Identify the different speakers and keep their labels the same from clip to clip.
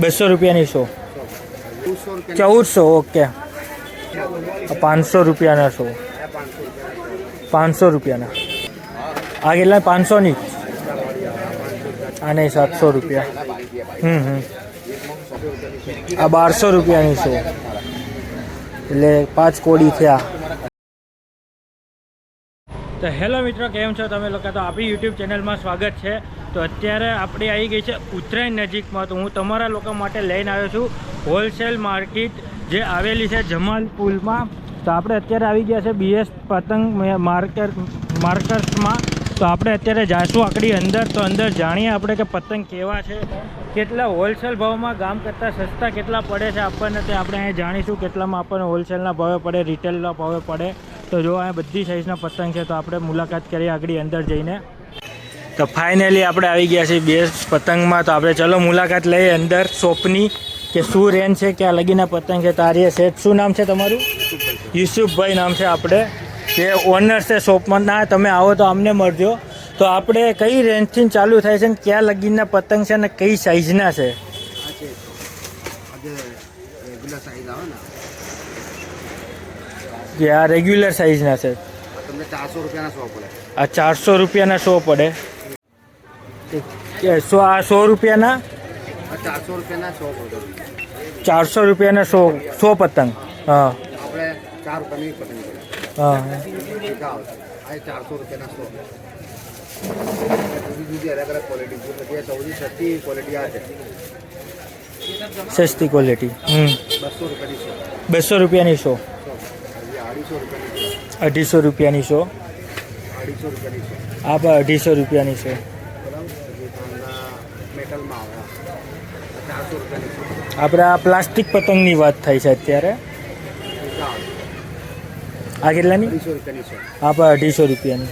Speaker 1: બસો રૂપિયાની સો. ચૌદસો,
Speaker 2: ઓકે. પાંચસો રૂપિયાના સો. પાંચસો રૂપિયાના. આ કેટલા? પાંચસોની? આ નહીં સાતસો રૂપિયા. હમ હમ. આ બારસો રૂપિયાની સો. એટલે પાંચ કોડી થયા. તો હેલો મિત્રો, કેમ છો? તમે લોકો તો આપણી યુટ્યુબ ચેનલમાં સ્વાગત છે. તો અત્યારે આપણે આવી ગઈ છે ઉત્તરાયણ નજીકમાં. તો હું તમારા લોકો માટે લઈને આવ્યો છું હોલસેલ માર્કેટ જે આવેલી છે જમાલ પુલમાં તો આપણે અત્યારે આવી ગયા છે બીએસ પતંગ માર્કેટ માર્કર્સમાં તો આપણે અત્યારે જાશું આકડી અંદર. તો અંદર જાણીએ આપણે કે પતંગ કેવા છે, કેટલા હોલસેલ ભાવમાં ગામ કરતાં સસ્તા કેટલા પડે છે આપણને તે આપણે અહીંયા જાણીશું. કેટલામાં આપણને હોલસેલના ભાવે પડે, રિટેલના ભાવે પડે. તો જો, આ બધી સાઇઝના પતંગ છે, તો આપણે મુલાકાત કરીએ આગળ અંદર જઈને. તો ફાઇનલી આપણે આવી ગયા છીએ બે પતંગમાં. તો આપણે ચલો મુલાકાત લઈએ અંદર શોપની, કે શું રેન્જ છે, ક્યાં લગીના પતંગ છે તારી શેઠ. શું નામ છે તમારું? યુસુફભાઈ નામ છે આપણે. જે ઓનર છે શોપમાં. ના, તમે આવો તો અમને મળજો. તો આપણે કઈ રેન્જથી ચાલુ થાય છે ને ક્યાં લગીના પતંગ છે ને કઈ સાઇઝના છે
Speaker 1: આ છે આજે રેગ્યુલર સાઈઝ આવે ને
Speaker 2: જે આ રેગ્યુલર સાઇઝના છે.
Speaker 1: તમને ચારસો રૂપિયાના સો પડે.
Speaker 2: આ ચારસો રૂપિયાના સો પડે. સો આ સો રૂપિયાના?
Speaker 1: ચારસો રૂપિયાના સો પડે.
Speaker 2: ચારસો રૂપિયાના સો સો પતંગ. હા.
Speaker 1: આપણે ચાર રૂપિયાની પતંગ
Speaker 2: હા.
Speaker 1: આ ચારસો રૂપિયાના સો જુદી જુદી અલગ અલગ ક્વોલિટી છે સૌથી સસ્તી ક્વોલિટી આ છે.
Speaker 2: સસ્તી ક્વોલિટી હમ.
Speaker 1: બસો રૂપિયાની સો.
Speaker 2: બસો રૂપિયાની સો.
Speaker 1: અઢીસો રૂપિયાની સો
Speaker 2: આ પણ અઢીસો રૂપિયાની સો આપણે આ પ્લાસ્ટિક પતંગની વાત થાય છે અત્યારે. આ કેટલાની? આ પણ અઢીસો રૂપિયાની.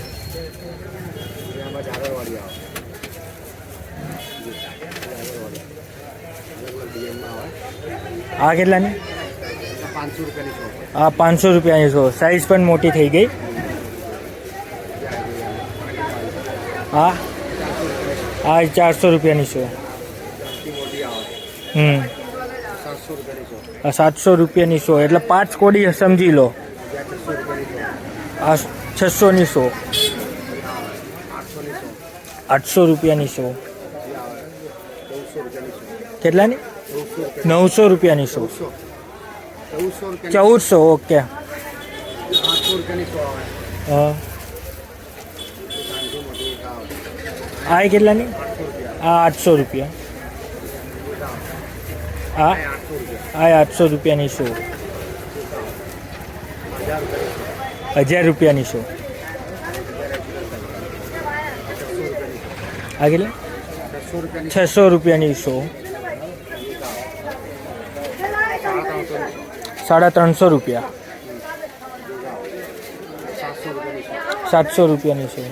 Speaker 2: આ કેટલાની?
Speaker 1: પાંચસો રૂપિયાની
Speaker 2: આ પાંચસો રૂપિયાની સો સાઈઝ પણ મોટી થઈ ગઈ. આ આ ચારસો રૂપિયાની
Speaker 1: સસ્તી
Speaker 2: હમ.
Speaker 1: સાતસો રૂપિયાની સો,
Speaker 2: એટલે પાંચ કોડી સમજી લો. આ છસોની સો. આઠસો રૂપિયાની સો. કેટલાની? નવસો રૂપિયાની સો.
Speaker 1: ચૌદસો
Speaker 2: ઓકે. હા. આ એ કેટલાની? આ આઠસો રૂપિયા. આ?
Speaker 1: આ આઠસો
Speaker 2: રૂપિયાની સો.
Speaker 1: હજાર રૂપિયાની સો
Speaker 2: સો. આ કેટલા?
Speaker 1: છસો રૂપિયાની
Speaker 2: છસો રૂપિયાની સો.
Speaker 1: સાડા
Speaker 2: ત્રણસો રૂપિયા.
Speaker 1: સાતસો રૂપિયાની સો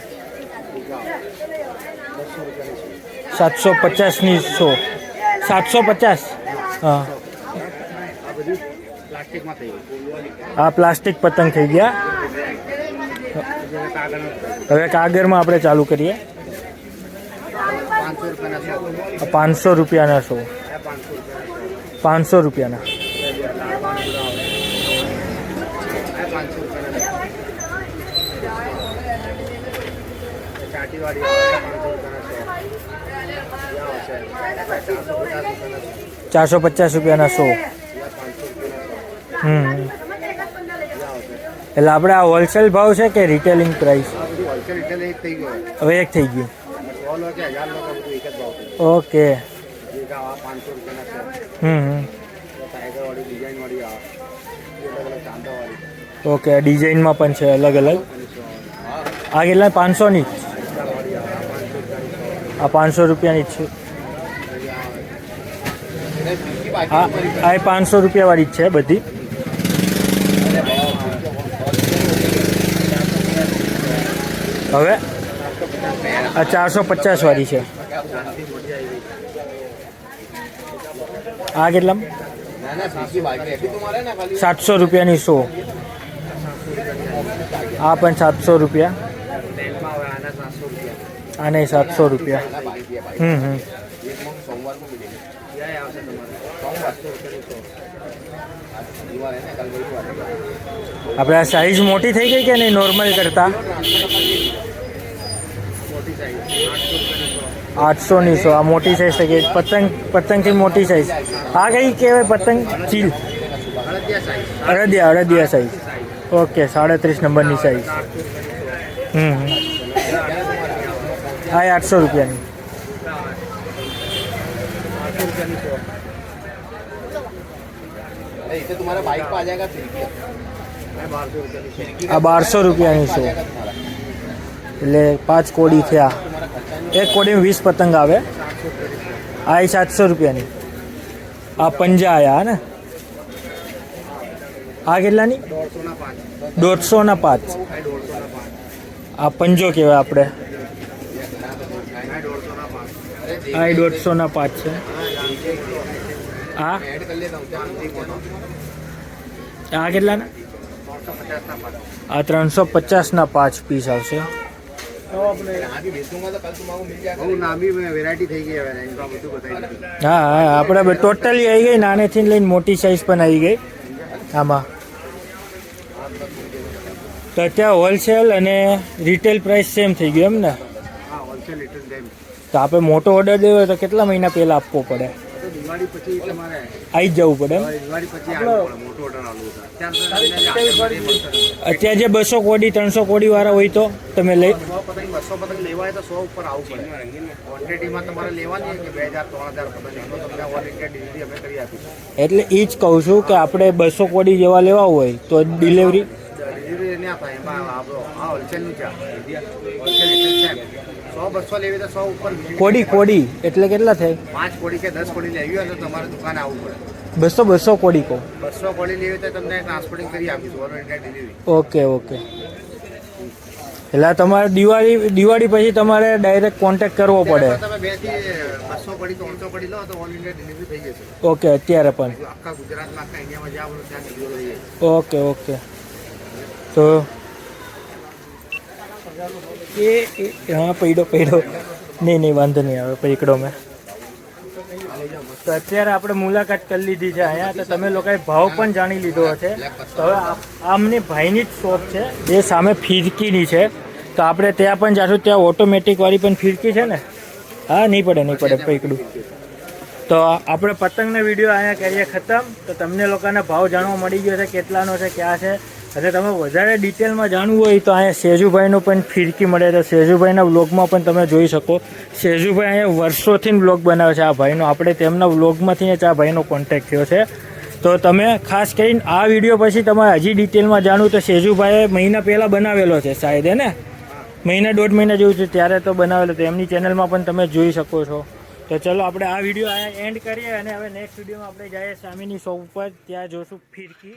Speaker 2: સાતસો પચાસની સો. સાતસો પચાસ? હા.
Speaker 1: આ
Speaker 2: પ્લાસ્ટિક પતંગ થઈ ગયા. હવે કાગરમાં આપણે ચાલુ કરીએ.
Speaker 1: પાંચસો રૂપિયાના સો.
Speaker 2: પાંચસો રૂપિયાના સો
Speaker 1: આ પાંચસો રૂપિયાના સો
Speaker 2: પાંચસો રૂપિયાના
Speaker 1: આ પાંચસો રૂપિયાના
Speaker 2: ચારસો પચાસ રૂપિયાના સો. હમ. એટલે આપણે આ હોલસેલ ભાવ છે કે રિટેલિંગ પ્રાઇસ હવે એક થઈ ગયું. ઓકે. હમ ઓકે ડિઝાઇનમાં પણ છે અલગ અલગ. આ કેટલા? પાંચસોની
Speaker 1: આ પાંચસો રૂપિયાની
Speaker 2: જ છે.
Speaker 1: હા,
Speaker 2: આ પાંચસો રૂપિયાવાળી જ છે બધી. હવે આ ચારસો પચાસ વાળી છે. આ કેટલા સાતસો રૂપિયાની સો. આ પણ સાતસો રૂપિયા.
Speaker 1: आने
Speaker 3: सात
Speaker 1: सौ रुपया हम्म
Speaker 3: हम्म अपने साइज़ मोटी थी गई
Speaker 2: क्या नहीं नॉर्मल करता आठ सौ नहीं सौ आ मोटी
Speaker 1: साइज़ थी गई पतंग पतंग
Speaker 2: की मोटी साइज़ आ गई कहवा पतंग चील अरदिया अरदिया साइज़ ओके साढ़े त्रीस नंबर साइज़
Speaker 1: हम्म आए
Speaker 2: आठ सौ रुपया
Speaker 1: अब
Speaker 2: आठ सौ रुपया नहीं
Speaker 1: सो ले पाँच
Speaker 2: कोड़ी थे एक कोड़ी में
Speaker 1: वीस पतंग आवे।
Speaker 3: आई सात सौ रुपया नहीं। आ
Speaker 2: पंजा आया है
Speaker 3: आ
Speaker 2: के दौड़ सौ पाँच। आ
Speaker 1: पंजो कहवा अपने
Speaker 2: હા એ
Speaker 1: દોઢસોના પાંચ
Speaker 2: છે.
Speaker 3: હા?
Speaker 2: આ કેટલાના આ ત્રણસો પચાસના પાંચ પીસ આવશે. હા હા આપણે ટોટલી આવી ગઈ નાનેથી લઈને મોટી સાઈઝ પણ આવી ગઈ. આમાં. તો અત્યારે હોલસેલ અને રિટેલ પ્રાઇસ સેમ થઈ ગયું એમ ને?
Speaker 1: હોલસેલ રિટેલ સેમ
Speaker 2: તો આપણે મોટો ઓર્ડર દેવો તો કેટલા મહિના પહેલાં આપવો પડે?
Speaker 1: દિવાળી પછી
Speaker 2: આવી જવું પડે
Speaker 1: અત્યારે જે
Speaker 2: બસો કોડી, ત્રણસો કોડી વાળા હોય તો તમે લઈ એટલે એ જ કહું છું કે આપણે બસો કોડી જેવા લેવા હોય તો ડિલિવરી
Speaker 1: ડિલિવરી ના થાય, એમાં આપણો આ હોલસેલનું છે હોલસેલ લિટર છે. સો બસો લેવી તો સો ઉપર
Speaker 2: કોડી કોડી. એટલે કેટલા થાય?
Speaker 1: પાંચ કોડી કે દસ કોડી લેવી હોય તો તમારે દુકાન આવવું પડે.
Speaker 2: બસો બસો કોડી કહો.
Speaker 1: બસો કોડી લેવી તો તમને ટ્રાન્સપોર્ટિંગ કરી આપીશું all India delivery
Speaker 2: okay okay. એટલે તમારે દિવાળી દિવાળી પછી તમારે ડાયરેક્ટ કોન્ટેક્ટ કરવો પડે.
Speaker 1: તમે બેથી બસો પડી ત્રણસો લો તો ઓલ ઇન્ડિયા ડિલિવરી થઈ જશે.
Speaker 2: ઓકે અત્યારે પણ.
Speaker 1: આખા ગુજરાતમાં આખા ઇન્ડિયામાં જ્યાં બોલો ત્યાં ડિલિવરી
Speaker 2: ઓકે ઓકે. તો એ, એ- હા, પૈડો પૈડો. નહીં નહીં, વાંધો નહીં આવે, પૈકડો મેં. તો અત્યારે આપણે મુલાકાત કરી લીધી છે અહીંયા. તો તમે લોકોએ ભાવ પણ જાણી લીધો હશે. તો હવે આમની ભાઈની જ શોપ છે. જે સામે ફિરકીની છે. તો આપણે ત્યાં પણ જાશું. ત્યાં ઓટોમેટિકવાળી પણ ફિરકી છે ને? હા, નહીં પડે નહીં પડે, પૈકડું. તો આપણે પતંગનો વીડિયો અહીંયા કરીએ ખતમ. તો તમને લોકોને ભાવ જાણવા મળી ગયો છે, કેટલાનો છે, ક્યાં છે. અને તમે વધારે ડિટેલમાં જાણવું હોય તો અહીંયા સેજુભાઈનું પણ ફિરકી મળે તો સેજુભાઈના વ્લોગમાં પણ તમે જોઈ શકો. સેજુભાઈ અહીંયા વર્ષોથી વ્લોગ બનાવે છે. આ ભાઈનો, આપણે તેમના વ્લોગમાંથી જ આ ભાઈનો કોન્ટેક્ટ થયો છે. તો તમે ખાસ કરીને આ વીડિયો પછી તમારે હજી ડિટેલમાં જાણવું તો સેજુભાઈએ મહિના પહેલાં બનાવેલો છે શાયદ, હે ને? મહિના દોઢ મહિના જેવું છે ત્યારે તો બનાવેલો તો એમની ચેનલમાં પણ તમે જોઈ શકો છો. તો ચલો, આપણે આ વીડિયો અહીંયા એન્ડ કરીએ અને હવે નેક્સ્ટ વિડીયોમાં આપણે જઈએ સામેની શોપ ઉપર. ત્યાં જોશું ફિરકી.